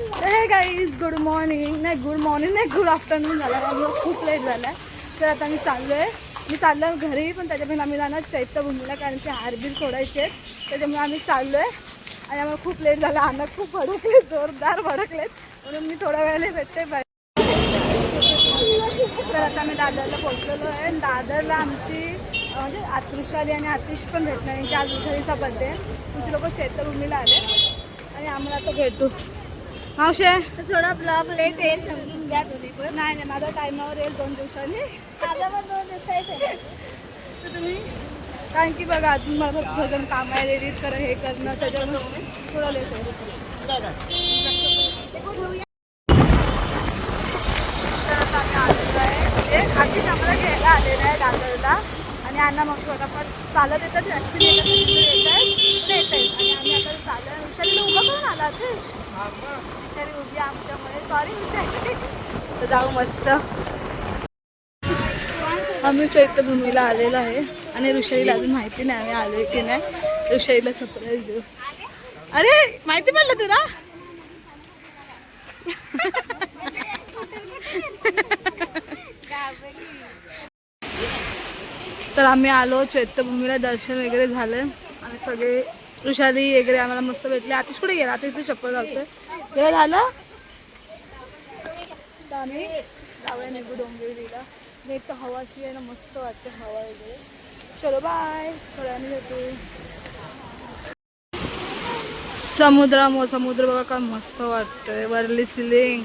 हे guys good morning नाही good morning नाही गुड आफ्टरनून झाला. आम्हाला खूप लेट झाला आहे तर आता मी चाललो आहे मी चाललो आहे घरी पण त्याच्यामुळे आम्ही जाणार चैत्यभूमीला कारण की हारबीर सोडायचे आहेत. त्याच्यामुळे आम्ही चाललो आहे आणि आम्हाला खूप लेट झाला. आम्हाला खूप भडकले जोरदार भडकलेत म्हणून मी थोड्या वेळाने भेटते. बाय तर आता मी दादरला पोहोचलेलो आहे. आणि दादरला आमची म्हणजे आतृषाली आणि आतिश पण भेटणार की आज घरीचा बर्थडे तुमचे लोक चैत्यभूमीला आले. आणि आम्हाला आता भेटू. मावशे? थोडा ब्लॉग लेट आहे समजून घ्या तुम्ही पण. नाही नाही माझा टायमावर येईल दोन दिवसांनी. आता पण दोन दिवसाचे तर तुम्ही? कारण की बघा अजून मला भजन काम आहे एडिट करा हे करणं त्याच्यामुळे थोडं लेट आम्हाला घ्यायला आलेला आहे दादरला आणि अण्णा मग फटाफट चालत येतात वॅक्सिन येतात. येत आहेत येत आहेत आणि आम्ही आता चालत हुशारीला उभं करून आला आतिश उभी आमच्यामुळे सॉरी तर जाऊ मस्त. आम्ही चैत्यभूमीला आलेलो आहे. आणि ऋषाईला अजून माहिती नाही आम्ही आलोय की नाही. ऋषाईला सरप्राईज देऊ. अरे माहिती पडलं तुला? तर आम्ही आलो चैत्यभूमीला दर्शन वगैरे झालं. आणि सगळे ऋषाली वगैरे आम्हाला मस्त भेटले. आतिश कुठे गेला? आतिश तू चप्पल घालतोय. हे झालं? आम्ही जाऊया निघू डोंबिवलीला मी एक तर आहे ना मस्त वाटते हवा वगैरे. चलो बाय थोड्याने भेटू. समुद्र मो समुद्र बघा काय मस्त वाटतोय. वरली सिलिंग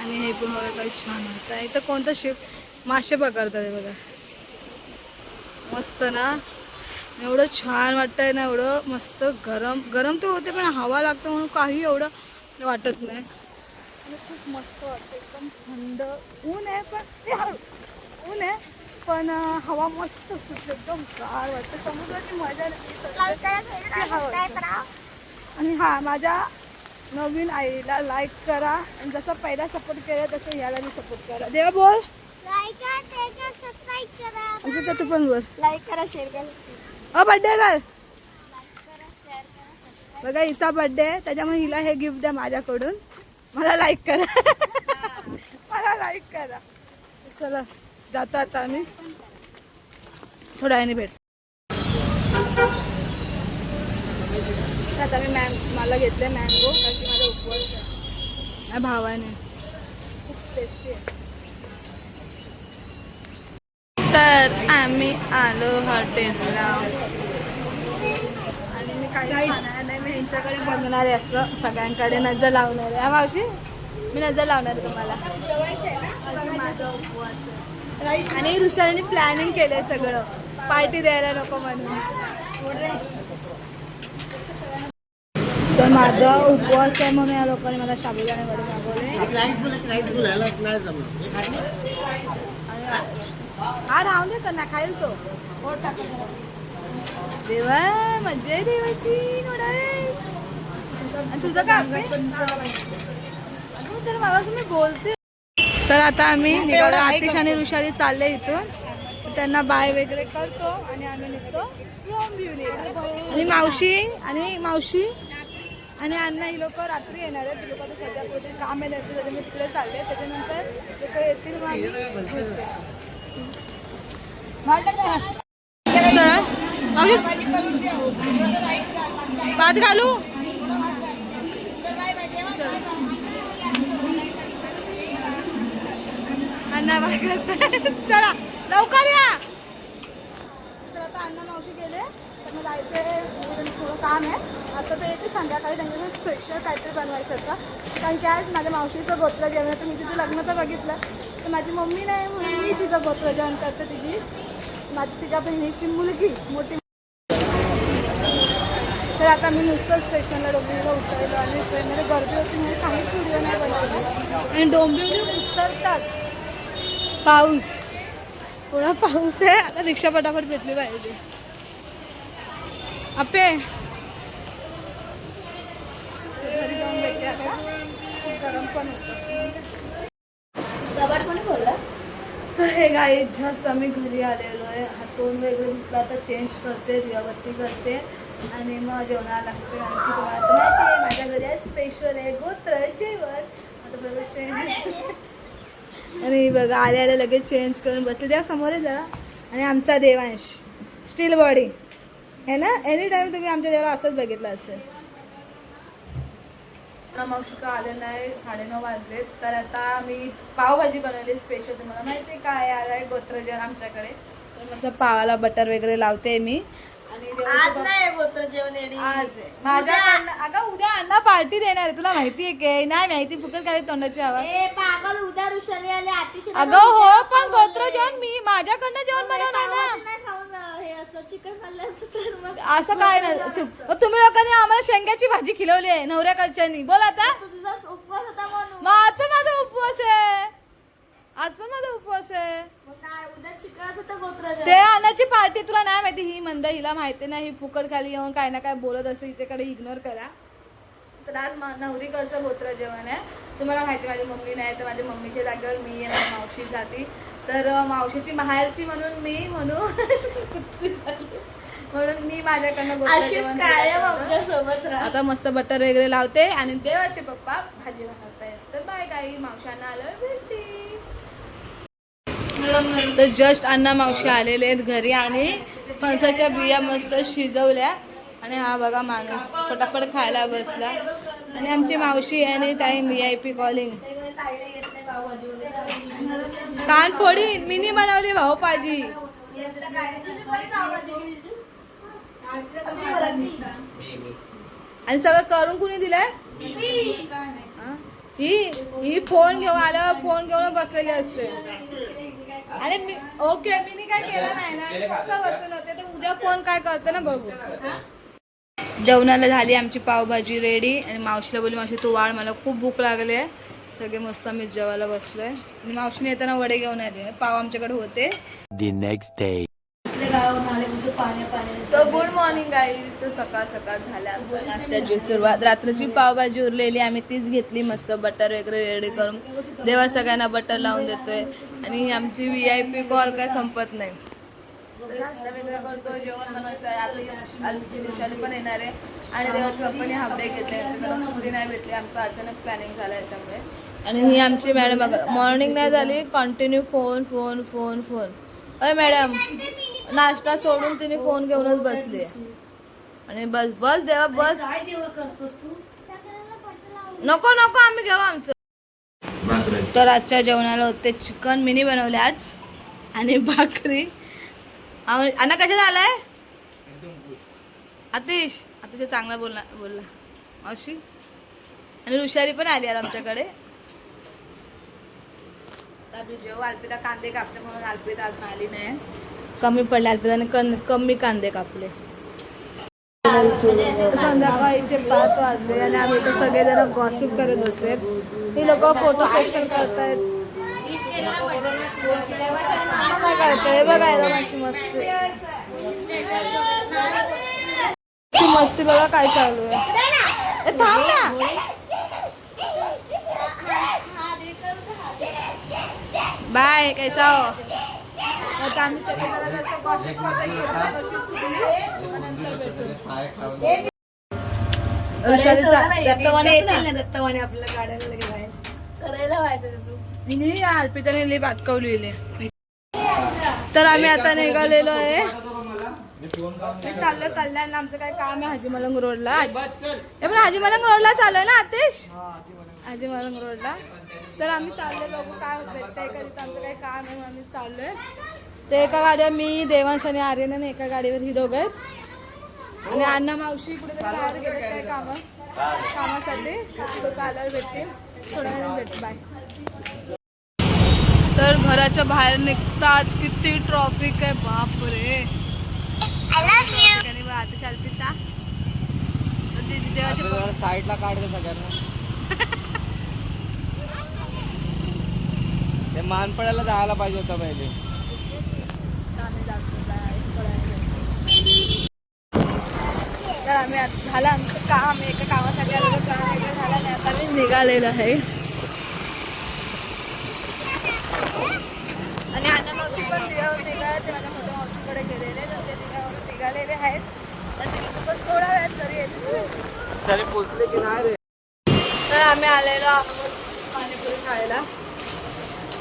आणि हे पण बघा काही छान वाटतं इथं कोणतं शिप मासे पकडतात हे बघा. मस्त ना? एवढं छान वाटतंय ना एवढं मस्त गरम गरम तर होते पण हवा लागतं म्हणून काही एवढं वाटत नाही. खूप मस्त वाटतं एकदम थंड. ऊन आहे पण ऊन आहे पण हवा मस्त सुटते एकदम गार वाटतं. समुद्राची मजा नाही. आणि हा माझ्या नवीन आईला लाईक करा. आणि जसं पहिला सपोर्ट केला तसं ह्याला मी सपोर्ट करा. देवा बोल. लाईक करा तू पण बोल. लाईक करा शेअर करा. अ बड्डे कर बघा हिचा बड्डे आहे. त्याच्यामुळे हिला हे गिफ्ट द्या माझ्याकडून. मला लाईक करा. मला लाईक करा. चला जातो आता आम्ही. थोड्या वेळाने भेट. आता मी मॅम मला घेतले मँगो कारण की माझा उपवास आहे. भावाने. खूप टेस्टी आहे. तर आम्ही आलो हॉटेलला. आणि मी काही खाणार नाही मी ह्यांच्याकडे बघणार आहे असं. सगळ्यांकडे नजर लावणार आहे. हा मावशी? मी नजर लावणार आहे तुम्हाला. आहे. आणि ऋषाने प्लॅनिंग केलंय सगळं. पार्टी द्यायला नको म्हणून. तर माझा उपवास आहे म्हणून या लोकांनी मला साबुदाणे वडे मागवले. हा राहून दे ना खाईल तो. पोट टाकून देवा मजा आहे देवाची तुझं अगं, तर मला तुम्ही बोलते. तर आता आम्ही निघालो आतिश आणि ऋषाली चालले इथून. त्यांना बाय वगैरे करतो आणि आम्ही निघतो. आणि मावशी आणि मावशी आणि अण्णा ही लोक रात्री येणार आहेत. लोक सध्या काम आहे त्याचं त्याच्यामुळे तिकडे चालले त्याच्यानंतर लोक येतील मग आम्ही भेटू. तर मावशी भात घालू? अण्णा भात चला लवकर या. तर आता अण्णा मावशी गेले. त्यांना जायचं थोडं काम आहे. आता तर येते संध्याकाळी. त्यांच्यासाठी स्पेशल काहीतरी बनवायचं होतं. कारण की आज माझ्या मावशीचं गोत्र जेवण होतं. मी तिचं लग्न तर बघितलं. तर माझी मम्मी नाही म्हणून मी तिचं गोत्र जेवण करते तिची. माझी तिच्या बहिणीची मुलगी मोठी तर आता मी नुसतं स्टेशनला डोंबिवलीला उतरलो आणि ट्रेनमध्ये गर्दी होती म्हणून काहीच व्हिडिओ नाही बनवला. आणि डोंबिवली उतरताच पाऊस. थोडा पाऊस आहे आता रिक्षा पटापट भेटली पाहिजे. आपे घरी जाऊन भेटते आता. गरम पण होतं कबाड कोणी बोलला तर हे गाई जस्ट आम्ही घरी आलेलो आहे. हातून वगैरे म्हटलं आता चेंज करते दिवाबत्ती करते. आणि मग जेवणाला लागते. आणखी तुम्हाला माझ्या घरी आहे. स्पेशल आहे. गोत्र जेवण. आता बघा चेंज आणि बघा आले आले लगेच चेंज करून बसले. त्या समोर जा जरा. आणि आमचा देवांश. स्टील बॉडी आहे ना? एनी टाईम तुम्ही आमच्या देवाला असंच बघितलं असेल. मावशिका आलेलं आहे साडेनऊ वाजले तर आता मी पावभाजी बनवली स्पेशल तुम्हाला माहिती आहे काय आलं आहे? गोत्रजन आमच्याकडे. तर मस्त पावाला बटर वगैरे लावते मी. आणि आज नाही गोत्र जेवण येणे आज आहे. माझ्याकडनं अगं उद्या अण्णा पार्टी देणार आहे. तुला माहिती आहे काय नाही माहिती? फुकट काय तोंडाची आवाज. ए पागल उद्या ऋषाली आले. अतिशय अगं हो पण गोत्र जेवण मी. माझ्याकडनं जेवण बनवणार ना. खाऊन असं काय नाही. चुप. मग तुम्ही लोकांनी आम्हाला शेंग्याची भाजी खिलवली आहे नवऱ्याकडच्यांनी बोल आता. मग आज पण माझा उपवास आहे. आज पण माझा उपवास आहे. ते अन्नाची पार्टी तुला नाही माहिती ही मंद हिला माहिती नाही ही फुकट खाली येऊन काय ना काय बोलत असते हिच्याकडे इग्नोर करा. तर आज नवरीकडचं गोत्र जेवण आहे. तुम्हाला माहिती माझी मम्मी नाही तर माझ्या मम्मीच्या जागेवर मी आहे माझ्या मावशीसाठी तर मावशीची माहेरची म्हणून मी झाली. म्हणून मी माझ्याकडनं सोबत आता मस्त बटर वगैरे लावते आणि देवाचे पप्पा भाजी बनवतायत. तर बाय गाई मावशांना आलं भेटते. तर जस्ट अण्णा मावशी आलेले आहेत घरी आणि फणसाच्या बिया मस्त शिजवल्या. आणि हा बघा माणूस पटापट खायला बसला. आणि आमची मावशी any time V I P calling ताईला कान फोडी मिनी बनवली भाऊ पाजी आणि सगळं करून कुणी दिलंय? ही? ही फोन घेऊन आल्यावर फोन घेऊन बसलेली असते. आणि मी ओके मी काय केलं नाही ना? फक्त बसून होते. तर उद्या कोण काय करते ना बघू. जेवणाला झाली आमची पावभाजी रेडी आणि मावशीला बोलली मावशी तू वाढ मला खूप भूक लागली आहे सगळे मस्त आम्ही जेवायला बसलोय. आणि मावशीने येताना वडे घेऊन आले पाव आमच्याकडे होते. The next day. तर गुड मॉर्निंग गाईज तर सकाळ सकाळ झाल्या आमच्या नाश्त्याची सुरुवात. रात्रीची पावभाजी उरलेली. आम्ही तीच घेतली मस्त बटर वगैरे रेडी करून. देवा सगळ्यांना बटर लावून देतोय. आणि ही आमची व्ही आय पी कॉल काय संपत नाही. तर नाश्ता वगैरे करतो जेवण बनवायचं आहे. आलिश आलिशी विशाली पण येणार आहे. आणि देवाची बाप्पाने हाफ डे घेतले ते त्यांना सुट्टी नाही भेटली. आमचं अचानक प्लॅनिंग झालं याच्यामुळे. आणि ही आमची मॅडम मॉर्निंग नाही झाली. Continue phone phone phone phone अय मॅडम नाश्ता सोडून तिने फोन घेऊनच बसली आणि बस बस देवा बस. नको नको आम्ही घेऊ आमचं. तर आजच्या जेवणाला होते चिकन मिनी बनवले आज. आणि भाकरी. अण्णा कशात आलाय? आतिश आतिश चांगला बोलला बोलला. मावशी? आणि ऋषारी पण आली आज आमच्याकडे. तर जेव्हा अल्पिता कांदे कापले म्हणून अल्पिता अजून आली नाही. कमी पडले अल्पिताने कन कमी कांदे कापले. संध्याकाळीचे पाच वाजले आणि आम्ही इथे सगळेजण गॉसिप करत बसले ही लोक फोटो सेक्शन करतायत. काय करताय बघायला माझी मस्ती मस्ती बघा काय चालू आहे थांब ना बाय कैसा हो आता आम्ही सगळेजण दत्तवाने येतील ना दत्तवाने आपल्या गाड्याला करायला माहिती मी अर्पिताने लिप अटकवलेली तर आम्ही आता निघालेलो आहे. चाललोय कल्याण आमचं काय काम आहे हाजी मलंग रोडला पण हाजी मलंग रोडला चाललोय ना आतिश? हाजी मलंग रोडला. तर आम्ही चाललोय बघू काय भेटतंय. का तिथं आमचं काही काम आहे आम्ही चाललोय. ते एका गाड्या मी देवांश आणि आर्यन आणि एका गाडीवर ही दोघं आहेत. आणि अण्णा मावशी कुठे बाहेर गेले काय कामं? कामासाठी. लोक आल्यावर भेटतील. थोड्या वेळ भेटतील बाय. तर घराच्या बाहेर निघताच किती ट्रॉफिक आहे बापरे. आता चालते ता. तर दीदी देवाचे प- साईडला काढते सगळ्यांना. ते मानपड्याला जायला पाहिजे होतं पहिले. तर आम्ही आता झालं आमचं काम एका कामासाठी आलेलो काम झालं नाही आता मी निघालेलो आहे आणि अण्णा मावशी पण निघाले ते माझ्या मोठ्या मावशीकडे गेलेले तर ते निघालेले आहेत. तर खूपच थोडा येते तरी पोचले की नाही तर आम्ही आलेलो आहोत पाणीपुरी खायला.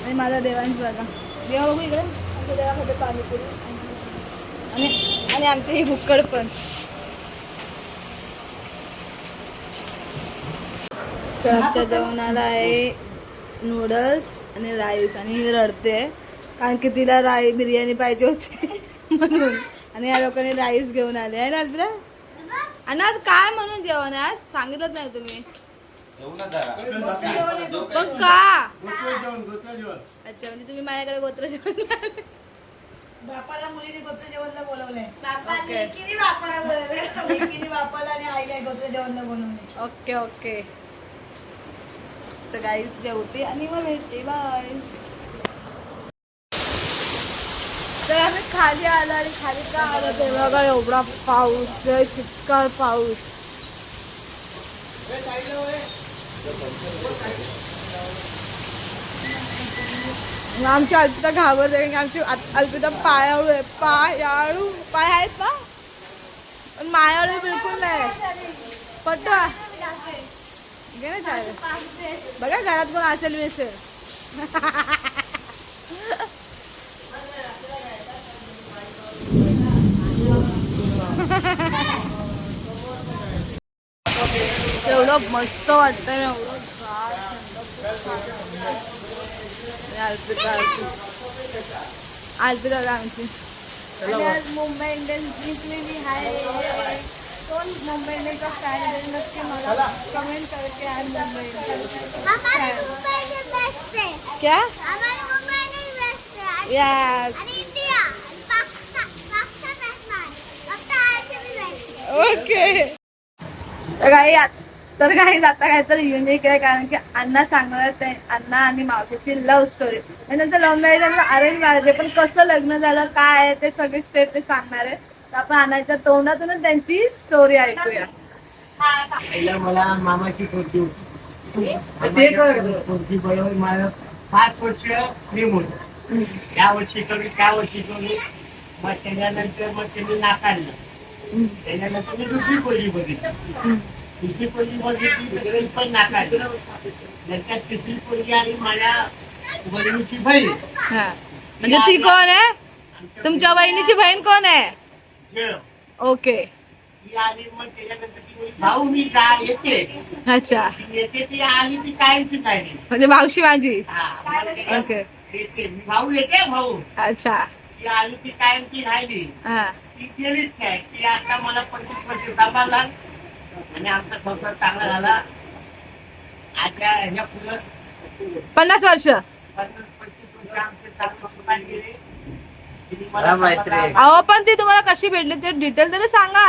आणि माझा देवांश बघा. देवा बघू इकडे. आमच्या देवामध्ये पाणीपुरी. आणि आणि आमची ही भुक्कड पण. तर आमच्या जेवणाला आहे नूडल्स आणि राईस आणि रडते. कारण की तिला राई बिर्याणी पाहिजे होती. म्हणून. आणि या लोकांनी राईस घेऊन आले. आहे ना अल्पिता आणि आज काय म्हणून जेवण आहे? आज सांगितलं नाही तुम्ही. पण का? अच्छा म्हणजे तुम्ही माझ्याकडे गोत्र जेवण. बापाला मुलीने गोत्र जेवणला बोलवलंय. किती बापाला बोलवलंय. किती बापाला आणि आईला गोत्र जेवणला बोलवलंय. Okay okay. तर गाई जेवते आणि मग भेटते. बाय तर आम्ही खाली आलो आणि खाली का आलो तेव्हा बघा एवढा पाऊस लय चिक्कार पाऊस. आमची अल्पिता घाबरते कारण की आमची अल्पिता पायाळू आहे. पायाळू? पाय आहेत ना पण मायाळू बिलकुल नाही. पट घे ना बघा घरात कोण असेल विसेल एवढं मस्त ना एवढं अर्पिता अर्पिता आमची मुंबई इंडियन्स जिंकलेली आहे कोण मुंबई इंडियन्सचा फॅन आहे नक्की मला कमेंट करते आहे मुंबई इंडियन्स क्या या ओके. तर काही तर काही आता काय तर युनिक आहे कारण की अण्णा सांगणार ते अण्णा आणि मावशीची लव्ह स्टोरी आणि नंतर लव्ह मॅरेज आणि अरेंज मॅरेज पण कसं लग्न झालं काय आहे ते सगळे स्टेप ते सांगणार आहे. तर आपण अण्णाच्या तोंडातूनच त्यांची स्टोरी ऐकूया. मला मामाची पोरगी होती. बरोबर मला पाच वर्ष प्रेम होतं. या वर्षी कमी त्या वर्षी कमी मग त्याच्यानंतर मग त्यांनी नाकारलं. त्याच्यानंतर मी दुसरी पोरगी बघितली. दुसरी पोरगी बघितली तरी पण नाकारलं नंतर तिसरी पोरगी आली माझ्या बहिणीची बहीण. हा. म्हणजे ती कोण आहे? तुमच्या वहिनीची बहीण कोण आहे? जय. ओके. मग त्याच्यानंतर भाऊ मी जा येते. अच्छा. येते ती आली ती कायमची झाली म्हणजे मावशी माझी. हा, ओके. भाऊ येते भाऊ. अच्छा. ती आली ती कायमची राहिली. हा. ती काय ती आता मला पंचवीस वर्ष सांभाळला आणि आमचा संसार चांगला झाला. आता पुढं पन्नास वर्ष. पन्नास पंचवीस वर्ष आमचे चांगले सुखात गेले. तिने मला हा, मैत्री. सांभाळलं. अहो पण ती तुम्हाला कशी भेटली? ते डिटेल तरी सांगा.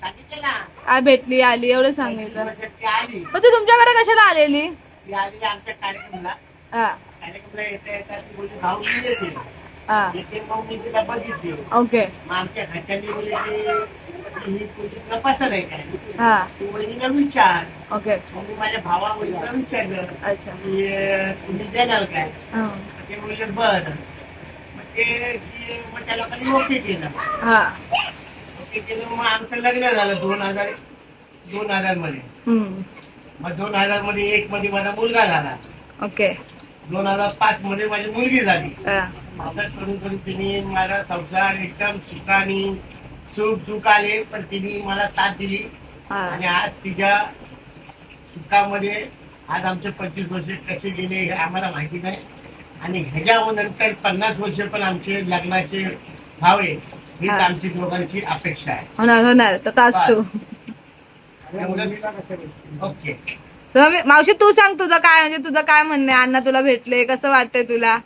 सांगितलं ना. काय भेटली आली एवढं पंचवीस सांगितलं वर्षात ती आली. पण ती तुमच्याकडे कशाला आलेली? ती आली आमच्या कार्यक्रमला. हा. कार्यक्रमला येता येता ती बोलली भाऊ मी येते. येते मग मी तिला बघितली. ओके. मग आमच्या घरच्यांनी आहे काय? तू वहिनीला विचार. ओके. मग मी माझ्या भावा वहिनीला विचारलं. अच्छा. की अं, तुम्ही देणार काय. ते बोलले बर. मग ते ती- मग त्या लोकांनी ओके केलं. ओके केलं मग आमचं लग्न झालं दोन हजार दोन हजारमध्ये. मग दोन हजारमध्ये एक मध्ये माझा मुलगा झाला. ओके. दोन हजार पाच मध्ये माझी मुलगी झाली. हा. असं करून करून तिने माझा संसार एकदम सुखाने सुख दुःख आले पण तिने मला साथ दिली. आणि आज तिच्या सुखामध्ये आज आमचे पंचवीस वर्ष कसे गेले हे आम्हाला माहिती नाही. आणि ह्याच्यानंतर पन्नास वर्ष पण आमचे लग्नाचे भाव आहे हीच. आमची दोघांची अपेक्षा आहे. होणार होणार. तर तास तू ओके. मावशी तू सांग तुझं काय म्हणजे तुझं काय म्हणणं आहे? अण्णा तुला भेटले कसं वाटतंय तुला?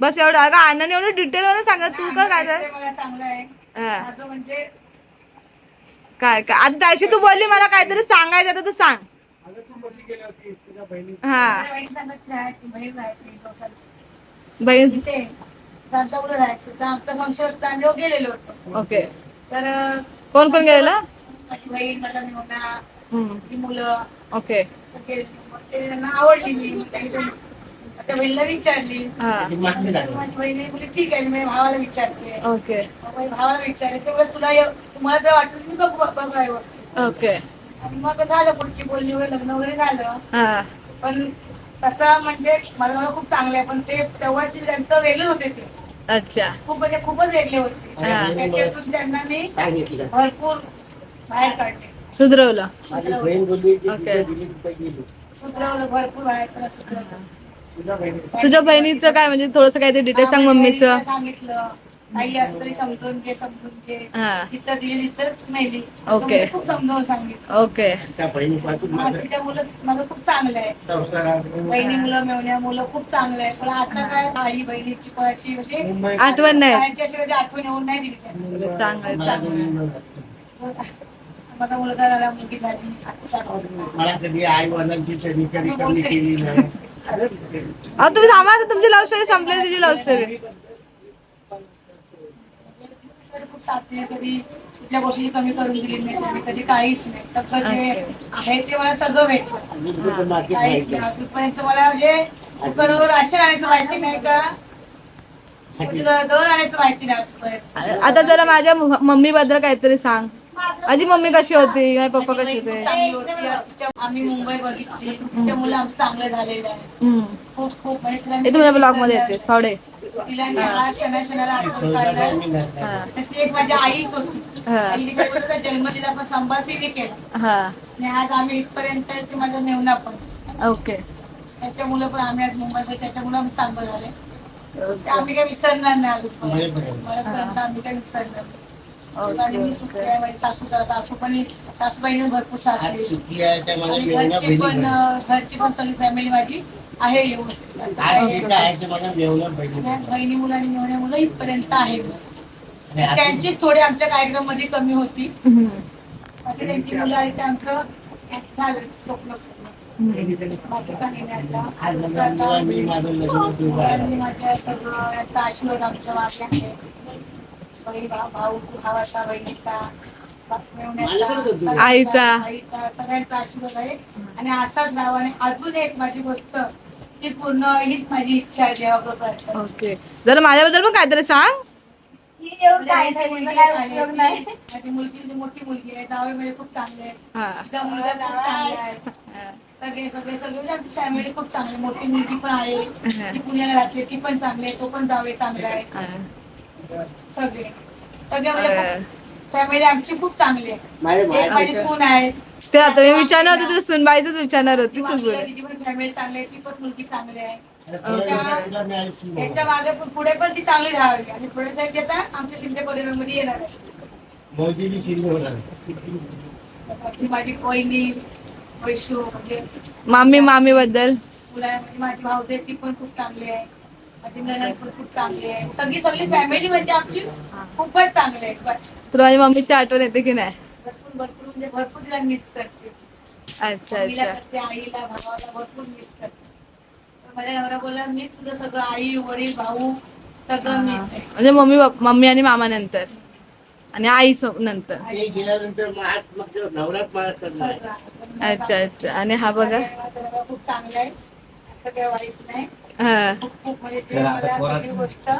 बस एवढं. अगं अण्णाने एवढं डिटेल मध्ये सांगत तू का काय तर. हा. म्हणजे काय काय? आता त्याशी तू बोलली मला काहीतरी सांगायचं तर तू सांग. हा. बहीण. बहीण राहायचं तर आमचं फंक्शन गेलेलो होतो. ओके. तर अं, कोण कोण गेलेला? माझी बहीण माझा हम्म. माझी मुलं. ओके. सगळे मग ते त्यांना आवडली मी त्यांनी त्या बहिणीला विचारली. हा. मागणी तर माझी बहिणी बोलली ठीक आहे मी माझ्या भावाला विचारते. ओके. मग माझ्या भावाला विचारले ते बोलले, तुला तुम्हाला जर वाटलं मी बघू बघू आहे ओके. आणि मग झालं पुढची बोलणी वगैरे लग्न वगैरे झालं. हा. पण तसं म्हणजे मला मला खूप चांगलं आहे पण ते तेव्हाचे त्यांचं वेगळे होते ते. अच्छा. खूप म्हणजे खूपच वेगळे होते. हा. त्याच्यातून त्यांना मी सांगितलं. भरपूर बाहेर काढले. सुधरवलं. माझी बहीण बोलली की ओके. तिथे दिली तिथे गेली. सुधरवलं भरपूर बाहेर त्याला सुधरवलं. तुझ्या बहिणी तुझ्या बहिणीचं काय म्हणजे थोडस काहीतरी डिटेल सांग मम्मीचं. सांगितलं. काही असं तरी समजून घे समजून घे. हा. जिथं दिली तिथं नाही दिली. ओके. म्हणजे खूप समजावून सांगितलं. ओके. त्या बहिणीपासून माझं माझ्या मुलं माझं खूप चांगलं आहे. संसारात बहिणी मुलं मेवण्या मुलं खूप चांगलं आहे. पण आता काय आई बहिणीची कोणाची म्हणजे मुंबई आठवण नाही. बायांची अशी कधी आठवण येऊन नाही दिली त्यांनी. चांगलं मला चांगलं दोन मुलं आहेत. माझा मुलगा झाला मुलगी झाली. आता. मला कधी आई वडिलांची कधी कमी केली नाही. अहो तुम्ही थांबा तुमची लव्ह स्टोरी संपली तिची लव्ह स्टोरी सर खूप साथ दिली कधी कुठल्या गोष्टी कमी करून दिली नाही कधी कधी काहीच नाही. सगळं जे आहे ते मला सगळं भेटलं. अजून कुठं मार्केट काहीच माहिती नाही. अजूनपर्यंत मला म्हणजे आणायचं माहिती नाही का? आणायचं माहिती नाही अजूनपर्यंत आता जरा माझ्या मम्मी बद्दल काहीतरी सांग. माझी मम्मी कशी होती? माझे पप्पा कसे खूप होते? चांगली होती. तिच्या- आम्ही मुंबई बघितली. तिच्या मुलं आमचं चांगलं झालेलं आहे. हम्म. खूप खूप. म्हणजे तिला हे तुझ्या ब्लॉगमध्ये येते फावडे. तिला मी आठवण हा. तर ती एक माझी आईच होती. हा. काय जन्म दिला पण सांभाळ तिने केला. हा. आणि आज आम्ही इथपर्यंत आहे, ते माझा मेवना पण. ओके. त्याच्या मुलं पण आम्ही आज मुंबईत त्याच्या मुलं आम्ही चांगलं झाले ते आम्ही काही विसरणार नाही अजून मरेपर्यंत. मरेपर्यंत आम्ही काही विसरणार नाही. आणि मी सुखी आहे माझी सासू सासू पण सासूबाईने भरपूर साथ आज दिली. आहे आणि मेवण्या घरची पण बहिणी अं, घरची पण सगळी फॅमिली माझी आहे व्यवस्थित. असं आज काही जे नाही. काय आहे ते मला मेवण्या बहिणी आणि बहिणी मुलं आणि मेवण्या मुलं इथपर्यंत आहे. आणि आता त्यांची थोडी आमच्या कार्यक्रममध्ये कमी होती. बाकी त्यांची मुलं आहेत ते आमचं एक झालं स्वप्न. बाकी काही नाही आता. आज आमचं मला आता मुलांनी माझं लग्न केलं मुलांनी माझ्या सगळं याचा आशीर्वाद आमच्या मागे आहे. भाऊ भाऊ भावाचा बहिणीचा आईचा. आईचा सगळ्यांचा आशीर्वाद आहे. आणि असाच आणि अजून एक माझी गोष्ट ती पूर्ण हीच माझी इच्छा आहे देवाबरोबर. ओके. जरा माझ्याबद्दल पण काहीतरी सांग. माझी मुलगी आहे, माझी मुलगी जी मोठी मुलगी आहे जावे म्हणजे खूप चांगले आहे. हा. तिचा मुलगा खूप चांगले आहे. सगळे सगळे सगळे म्हणजे आमची फॅमिली खूप चांगली आहे. मोठी मुलगी पण आहे. ती पुण्याला राहते ती पण चांगली आहे तो पण जावे चांगला आहे. सगळे. सगळे म्हणजे फॅमिली आमची खूप चांगली आहे. एक माझी सून आहे. ते आता मी विचारणार होते सुनबाईच विचारणार होती तू वाकीला बोल. तिची पण फॅमिली चांगली आहे ती पण मुलगी चांगली आहे. आहे. त्याच्यामागे पण पुढे पण ती चांगली राहावी आणि पुढे आमच्या शिंदे परिवारमध्ये येणार आहे. मोदीनी माझी वैशू म्हणजे मामी मामी बद्दल म्हणजे माझी भाऊजे ती पण खूप चांगली आहे. खूप चांगली आहे. सगळी सगळी फॅमिली म्हणजे आमची खूपच चांगली आहे बस. तुला माझी मम्मीची आठवण येते की नाही? भरपूर भरपूर म्हणजे भरपूर तिला मिस करते. अच्छा मम्मीला अच्छा. करते आईला भावाला भरपूर मिस करते. तर माझ्या नवरा बोला मी तुझं सगळं आई वडील भाऊ सगळं मिस आहे. म्हणजे मम्मी मम्मी आणि मामा नंतर. आणि आई सो- नंतर. ते गेल्यानंतर मग आज मग नवरात मला चढणार सगळं. अच्छा अच्छा. आणि हा बघा. माझा नवरा खूप चांगला आहे. असं काही वाईट नाही. म्हणजे गोष्ट